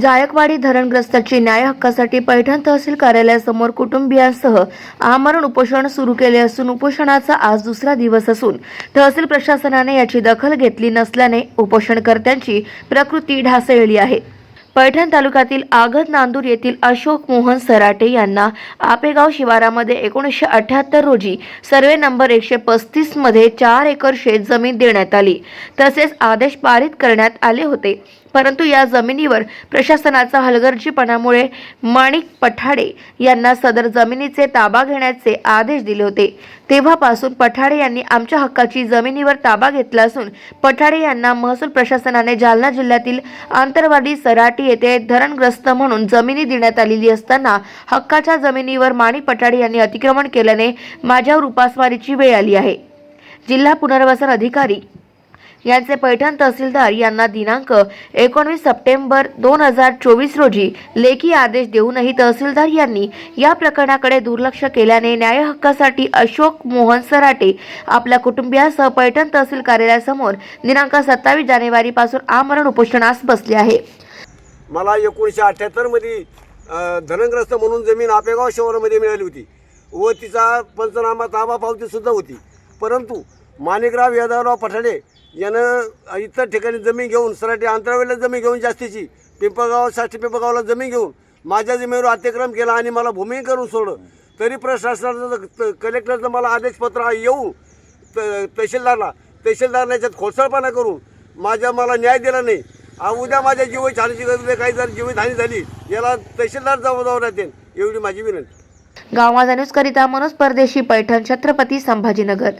जायकवाडी धरणग्रस्ताची न्याय हक्कासाठी पैठण तहसील कार्यालयासमोर कुटुंबियांसह आमरण उपोषण सुरू केले असून उपोषणाचा आज दुसरा दिवस असून तहसील प्रशासनाने याची दखल घेतली नसल्याने उपोषणकर्त्यांची प्रकृती ढासळली आहे. पैठण तालुक्यातील आगत नांदूर येथील अशोक मोहन सराटे यांना आपेगाव शिवारामध्ये एकोणीसशे अठ्याहत्तर रोजी सर्वे नंबर एकशे पस्तीसमध्ये चार एकर शेत जमीन देण्यात आली. तसेच आदेश पारित करण्यात आले होते. परंतु या जमिनीवर प्रशासनाचा हलगर्जीपणामुळे माणिक पठाडे यांना सदर जमिनीचे ताबा घेण्याचे आदेश दिले होते. तेव्हापासून पठाडे यांनी आमच्या हक्काची जमिनीवर ताबा घेतला असून पठाडे यांना महसूल प्रशासनाने जालना जिल्ह्यातील आंतरवादी सराटी येथे धरणग्रस्त म्हणून जमिनी देण्यात आलेली असताना हक्काच्या जमिनीवर माणिक पठाडे यांनी अतिक्रमण केल्याने माझ्यावर उपासमारीची वेळ आली आहे. जिल्हा पुनर्वसन अधिकारी यांचे पैठण तहसीलदार यांना दिनांक एकोणवीस सप्टेंबर दोन हजार चोवीस रोजी लेखी आदेश देऊनही तहसीलदार यांनी या प्रकरणाकडे दुर्लक्ष केल्याने न्याय हक्कासाठी अशोक मोहन सराटे आपल्या कुटुंबियासह पैठण तहसील कार्यालयासमोर दिनांक सत्तावीस जानेवारीपासून आमरण उपोषणास बसले आहे. मला एकोणीसशे अठ्ठ्याहत्तरमध्ये धनग्रस्त म्हणून जमीन आपेगाव शहरामध्ये मिळाली होती. व तिचा पंचनामा ताबा पावतीसुद्धा होती. परंतु माणिकराव यादवराव पठाडे यानं इतर ठिकाणी जमीन घेऊन सराठी अंतरावेला जमीन घेऊन जास्तीची पिंपळगावसाठी पिंपळगावला जमीन घेऊन माझ्या जमिनीवर अतिक्रम केला आणि मला भूमी करून सोडलं. तरी प्रशासनाचं त- कलेक्टरचं मला आदेशपत्र येऊन त- तहसीलदारला तहसीलदारने याच्यात खोसळपणा करून माझ्या मला न्याय दिला नाही. उद्या माझ्या जीवन हानीची गरज काही जर जीवितहानी झाली याला तहसीलदार जबाबदार राहतील एवढी माझी विनंती. गाव माझा न्यूज करिता मनोज परदेशी पैठण छत्रपती संभाजीनगर.